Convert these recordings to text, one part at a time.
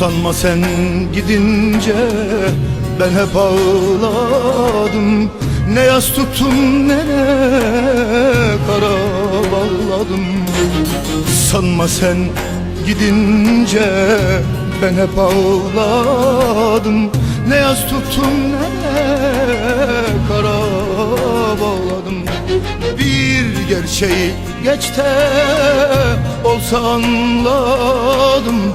Sanma sen gidince ben hep ağladım. Ne yas tuttum ne kara bağladım. Sanma sen gidince ben hep ağladım. Ne yas tuttum ne kara bağladım. Bir gerçeği geçte olsa anladım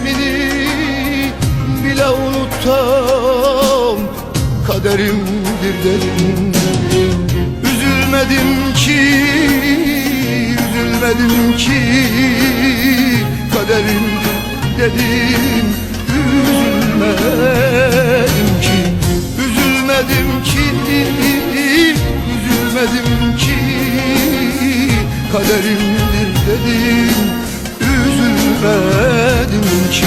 ismini bile unuttum kaderimdir dedim. Üzülmedim ki, üzülmedim ki. Kaderimdir dedim. Üzülmedim ki, üzülmedim ki Üzülmedim ki. Kaderimdir dedim. Üzülmedim ki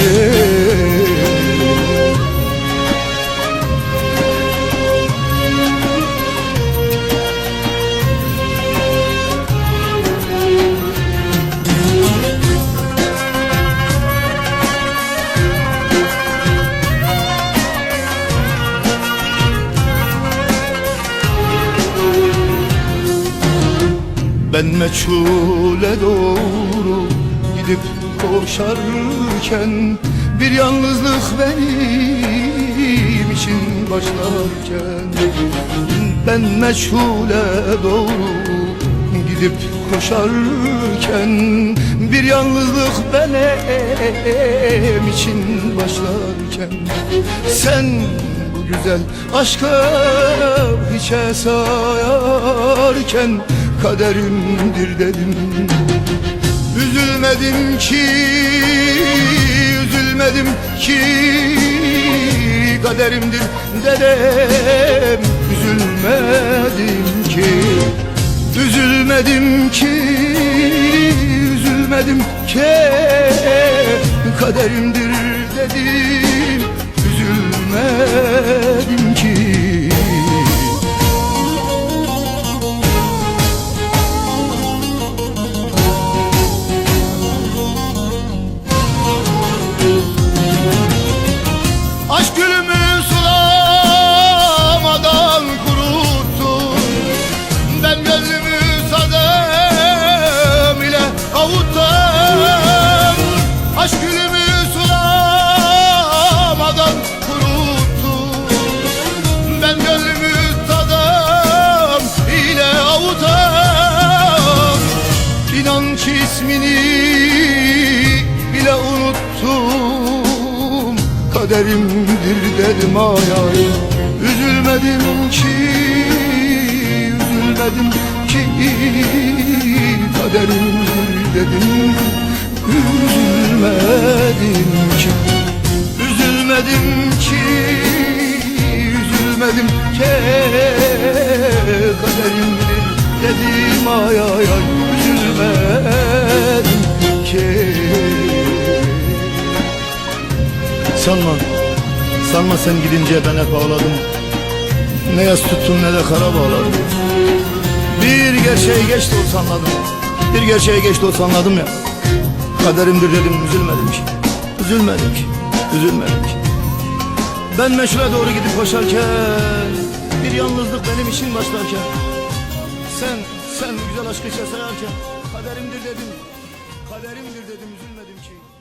Ben meçhule doğru gidip koşarken Bir yalnızlık benim için başlarken. Ben meçhule doğru gidip koşarken Bir yalnızlık benim için başlarken. Sen bu güzel aşkı hiçe sayarken kaderimdir dedim Üzülmedim ki, üzülmedim ki. Kaderimdir dedim Üzülmedim ki, üzülmedim ki Üzülmedim ki. Kaderimdir dedim unuttum Kaderimdir dedim ay ay. Üzülmedim ki Üzülmedim ki. Kaderimdir dedim Üzülmedim ki. Üzülmedim ki Üzülmedim ki. Kaderimdir dedim ay ay ay. Üzülmedim Sanma, sanma sen gidince ben hep ağladım. Ne yas tuttum ne de kara bağladım. Bir gerçeği geç de olsa anladım. Bir gerçeği geç de olsa anladım ya. Kaderimdir dedim ki, üzülmedim ki Ben meşhule doğru gidip koşarken Bir yalnızlık benim için başlarken Sen, sen güzel aşkı sayarken Kaderimdir dedim Kaderimdir dedim üzülmedim ki